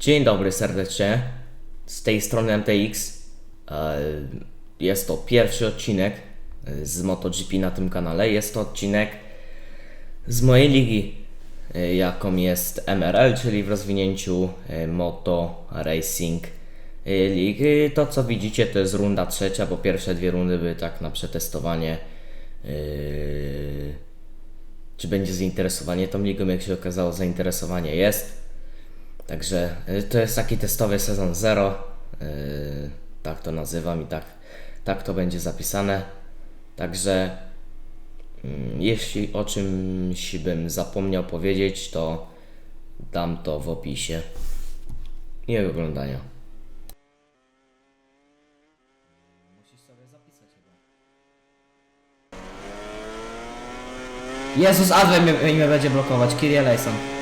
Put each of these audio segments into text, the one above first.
Dzień dobry serdecznie. Z tej strony MTX. E, Jest to pierwszy odcinek e, z MotoGP na tym kanale. Jest to odcinek z mojej ligi, e, jaką jest MRL, czyli w rozwinięciu Moto Racing League. To co widzicie to jest runda trzecia, bo pierwsze dwie rundy były tak na przetestowanie. Czy będzie zainteresowanie tą ligą? Jak się okazało, zainteresowanie jest. Także y, to jest taki testowy sezon 0. y, tak to nazywam i tak, tak to będzie zapisane. Także mm, jeśli o czymś bym zapomniał powiedzieć, to dam to w opisie. Miłego oglądania. Jezus, Adwem mnie, mnie będzie blokować, Kyrie Lejson.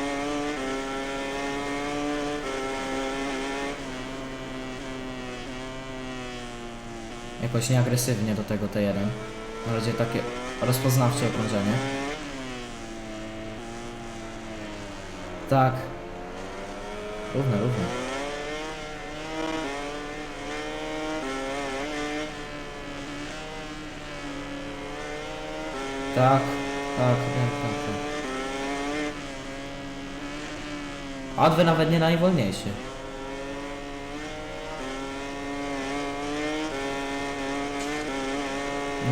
Jakoś nieagresywnie do tego T1. Na takie rozpoznawcze okrążenie. Tak. Równe, równe. Tak, tak, tak, tak, tak. Adwy nawet nie najwolniejszy.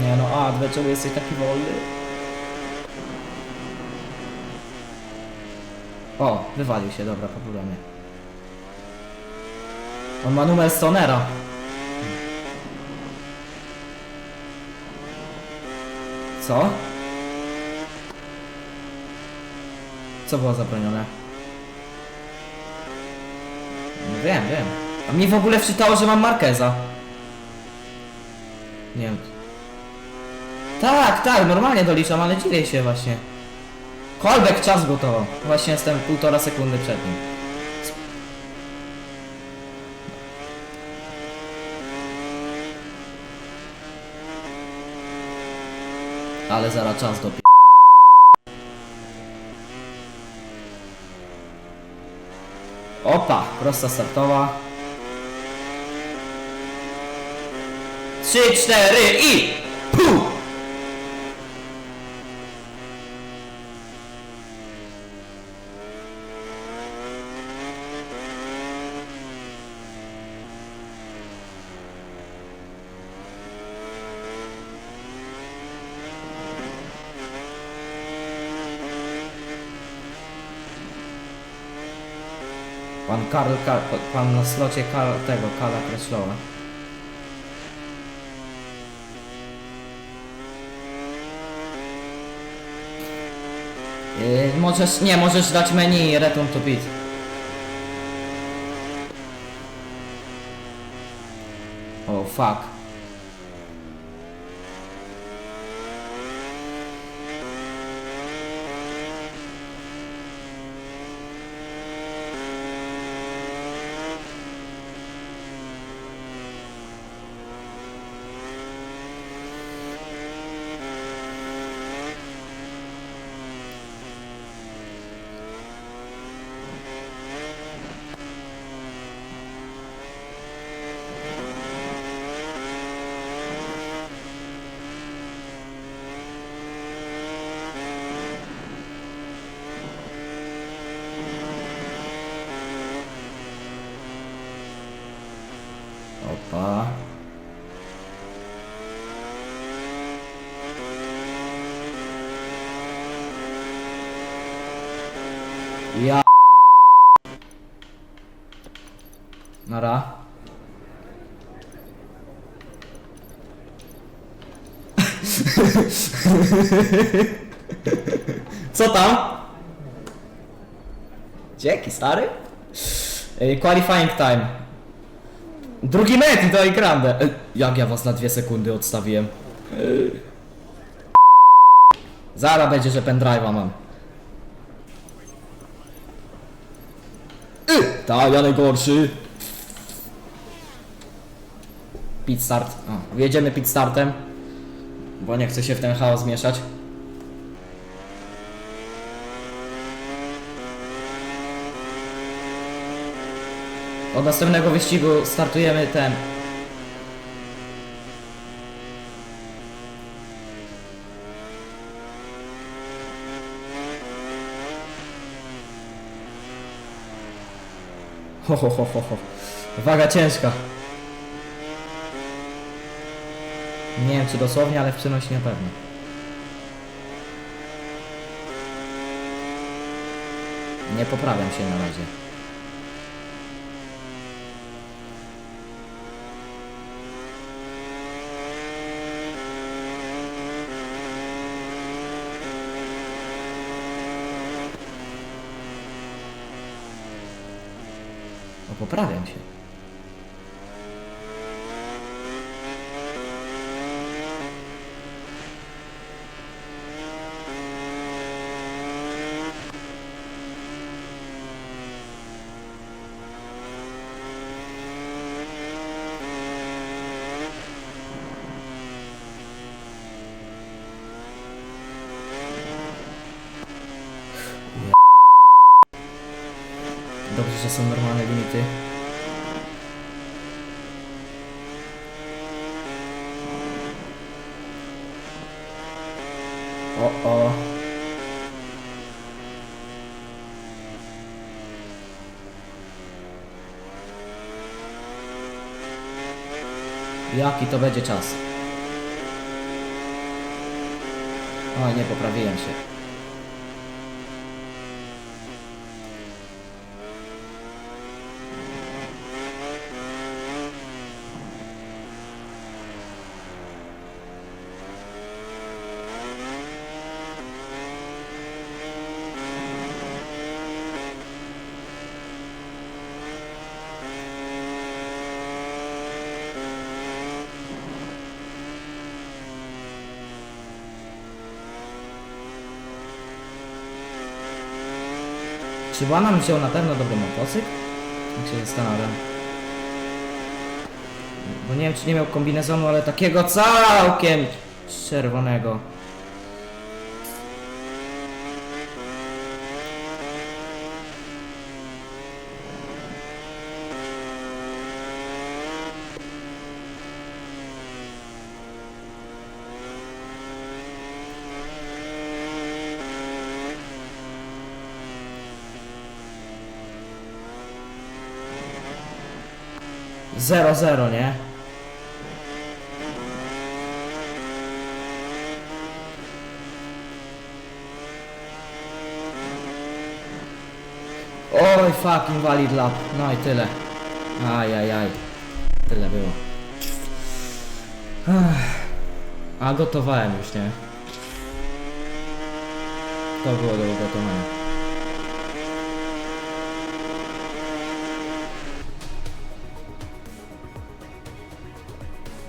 Nie no, Adwe, czemu jesteś taki wolny? O, wywalił się, dobra, po problemie. On ma numer Stonera. Co? Co było zabronione? No wiem, wiem. A mi w ogóle wczytało, że mam Markeza. Nie wiem. Tak, tak, normalnie doliczam, ale dziwię się właśnie. Kolbek, czas gotowo. Właśnie jestem półtora sekundy przed nim. Ale zaraz czas do Opa, prosta startowa. Trzy, cztery i... Puh! Pan Karl, Kar, pan na slocie Kar, tego, Kala Kreślowa. Yy, możesz, nie, możesz dać menu Return to Beat. O, fuck. Opa. Ja. Nara. Co tam? Dzięki, stary. Qualifying time. Drugi metr i to. E, Jak ja was na dwie sekundy odstawiłem. E. Zara będzie, że pendrive'a mam. Y, Ta, ja najgorszy. Pit start. O, jedziemy pit startem. Bo nie chcę się w ten chaos mieszać. Od następnego wyścigu startujemy ten. Ho, ho, ho, ho, ho. Waga ciężka. Nie wiem czy dosłownie, ale w przenośni na pewno. Nie poprawiam się na razie. No poprawiam się. Dobrze, że są normalne limity. O, o. Jaki to będzie czas? O, nie poprawiłem się. Czy Banan wziął na pewno dobry motocykl? Jak się zastanawiam. Bo nie wiem, czy nie miał kombinezonu, ale takiego całkiem czerwonego. Zero, zero, nie? Oj, fuck, invalid lap. No i tyle. Aj, aj, aj. Tyle było. A gotowałem już, nie? To było do ugotowania.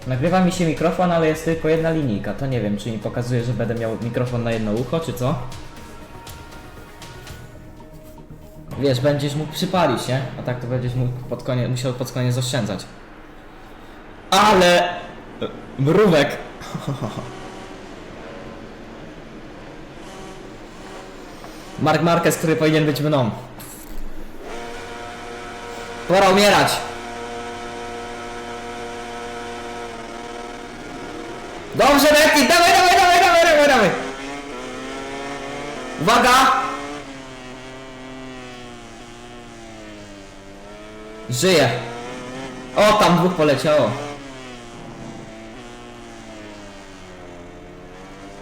Nagrywa mi się mikrofon, ale jest tylko jedna linijka. To nie wiem, czy mi pokazuje, że będę miał mikrofon na jedno ucho, czy co? Wiesz, będziesz mógł przypalić, nie? A tak to będziesz mógł pod koniec, musiał pod koniec oszczędzać. Ale... Mrówek! Mark Marquez, który powinien być mną. Pora umierać! Dobrze, Betty, dawaj, dawaj, dawaj, dawaj, dawaj, dawaj! Uwaga! Żyje. O, tam dwóch poleciało.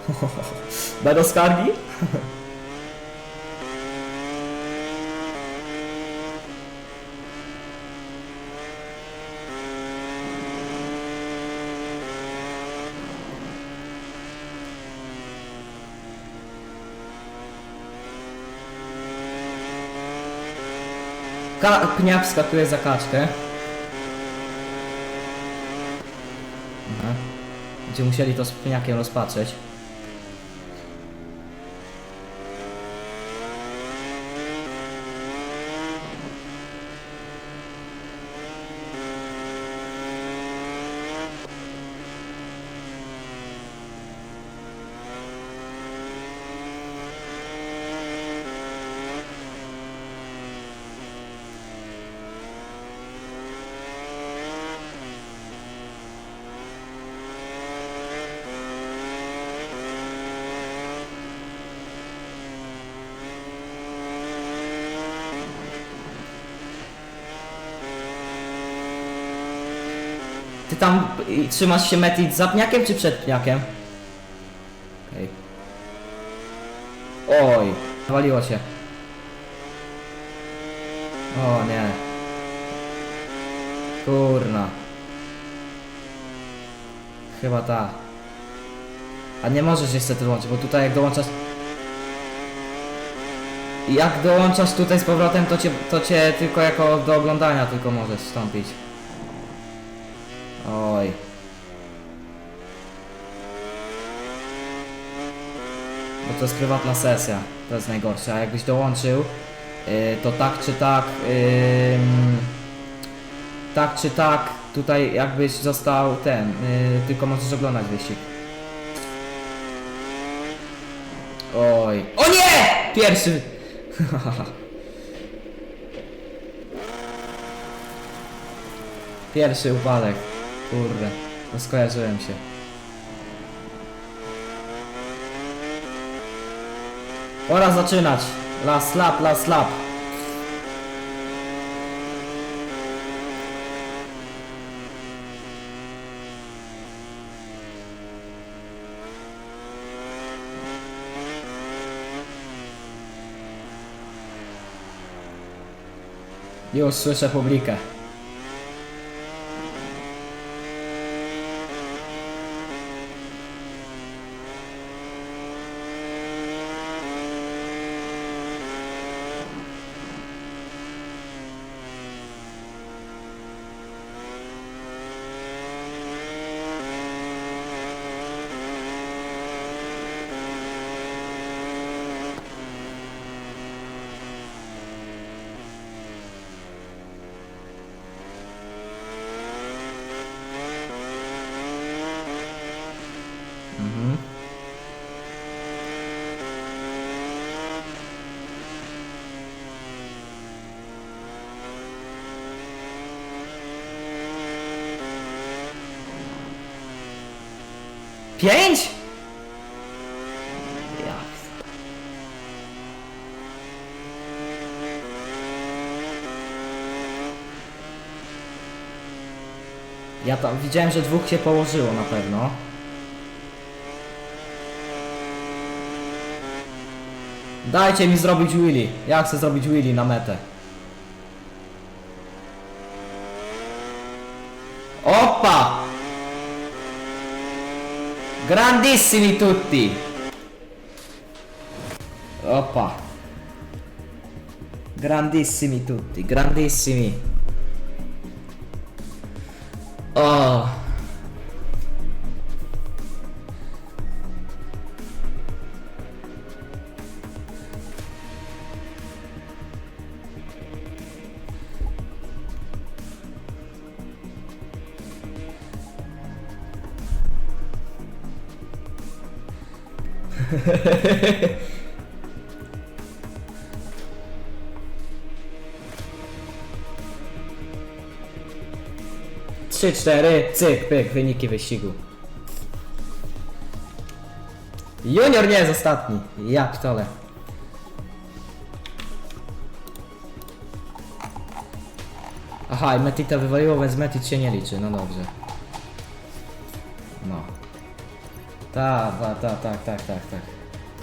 Będą skargi? Ka pnia wskakuje za kaczkę. Aha. Będziemy musieli to z pniakiem rozpatrzeć. Ty tam trzymasz się Metit za pniakiem czy przed pniakiem? Okej. Oj, waliło się. O nie. Kurna. Chyba ta. A nie możesz niestety dołączyć, bo tutaj jak dołączasz... Jak dołączasz tutaj z powrotem, to cię, to cię tylko jako do oglądania tylko możesz wstąpić. Bo to jest prywatna sesja, to jest najgorsze. A jakbyś dołączył, yy, to tak czy tak, ym, tak czy tak, tutaj jakbyś został ten, yy, tylko możesz oglądać wyścig. Oj. O nie! Pierwszy! Pierwszy upadek. Kurde, rozkojarzyłem się. Pora zaczynać. Last lap, last lap. Już słyszę publikę. Pięć? Ja. Ja tam widziałem, że dwóch się położyło na pewno. Dajcie mi zrobić Willy. Ja chcę zrobić Willy na metę. Grandissimi tutti! Opa! Grandissimi tutti, grandissimi! Oh! Trzy, cztery, cyk, pyk, wyniki wyścigu. Junior nie jest ostatni. Ja ptole. Aha, i Metita wywaliło, więc Metit się nie liczy, no dobrze. No. Tak, tak, tak, tak, tak, tak.